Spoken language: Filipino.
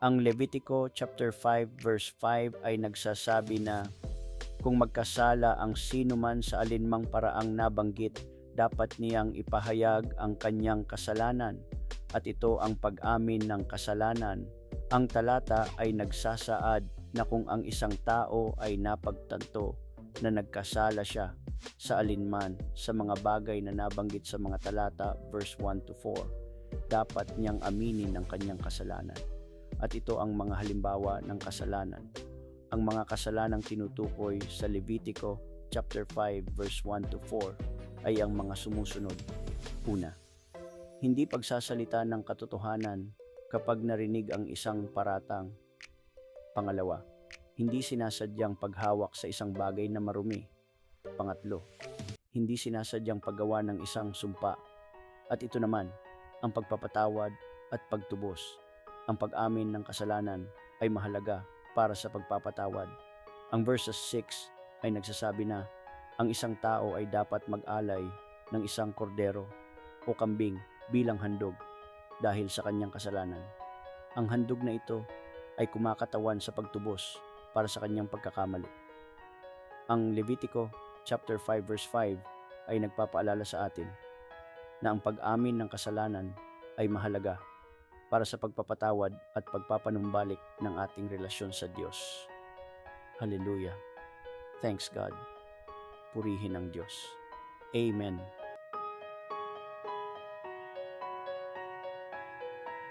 Ang Levitico chapter 5 verse 5 ay nagsasabi na kung magkasala ang sino man sa alinmang paraang nabanggit, dapat niyang ipahayag ang kanyang kasalanan at ito ang pag-amin ng kasalanan. Ang talata ay nagsasaad na kung ang isang tao ay napagtanto na nagkasala siya sa alinman sa mga bagay na nabanggit sa mga talata verse 1 to 4, dapat niyang aminin ang kanyang kasalanan at ito ang mga halimbawa ng kasalanan. Ang mga kasalanang tinutukoy sa Levitico chapter 5 verse 1 to 4 ay ang mga sumusunod. Una, hindi pagsasalita ng katotohanan kapag narinig ang isang paratang. Pangalawa, hindi sinasadyang paghawak sa isang bagay na marumi. Pangatlo, hindi sinasadyang paggawa ng isang sumpa. At ito naman, ang pagpapatawad at pagtubos ang pag-amin ng kasalanan ay mahalaga para sa pagpapatawad. Ang verses 6 ay nagsasabi na ang isang tao ay dapat mag-alay ng isang kordero o kambing bilang handog dahil sa kanyang kasalanan. Ang handog na ito ay kumakatawan sa pagtubos para sa kanyang pagkakamali. Ang Levitico chapter 5 verse 5 ay nagpapaalala sa atin na ang pag-amin ng kasalanan ay mahalaga para sa pagpapatawad at pagpapanumbalik ng ating relasyon sa Diyos. Hallelujah. Thanks God. Purihin ang Diyos. Amen.